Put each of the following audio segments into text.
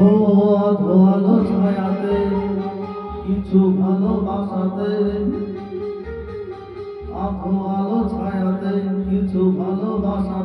ভোর ছায়াতে কিছু ভালোবাসাতে আধো আলো ছায়াতে কিছু ভালোবাসা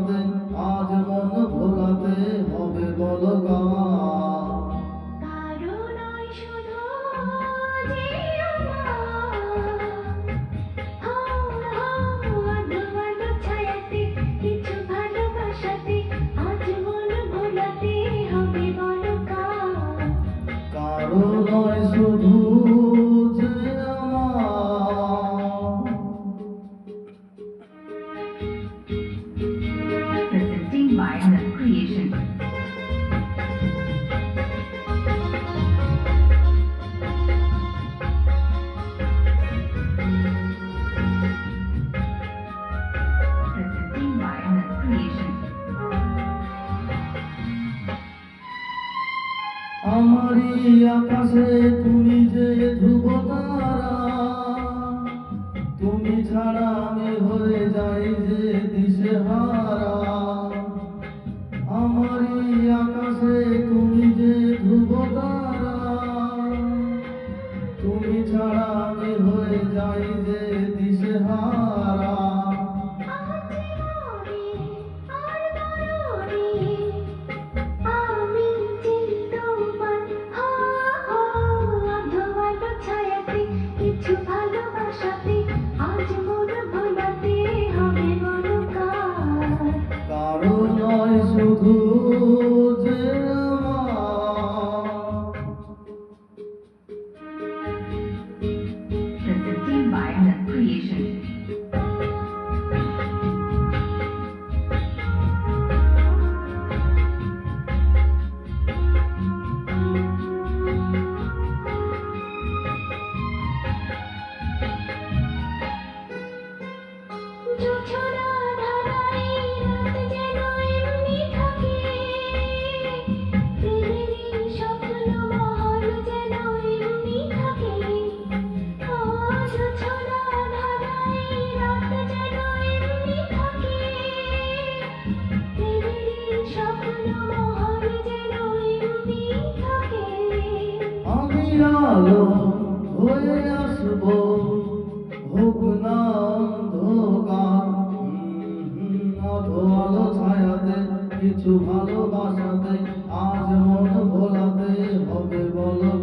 আমারই আকাশে তুমি যে ধ্রুব তুমি ছাড়া আমি হয়ে যাই যে দিশেহারা। নিরালো হয়ে আসব হোক না অন্ধকার আলো ছায়াতে, কিছু ভালোবাসাতে, আজ মন ভোলাতে হবে বলো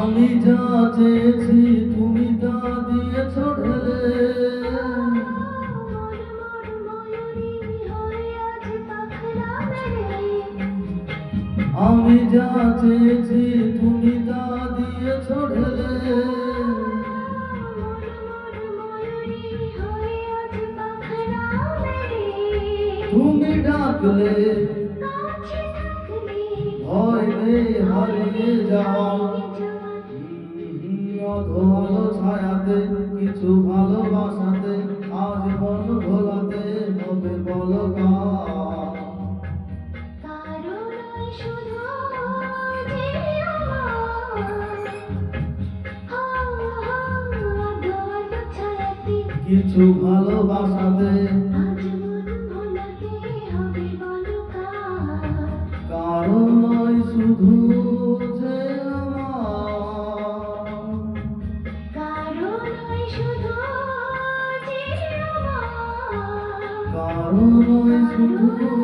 আমি যা চেয়েছি তুমি তা দিয়ে ঢেলে। আমি যা চেয়েছি তুমি তা দিয়ে ঢেলে। তুমি ডাকলে ভয় নেই হারিয়ে যাও। ভালো ছায়াতে কিছু ভালোবাসাতে আজীবন ভোলাতে হবে বলো কিছু ভালোবাসাতে always be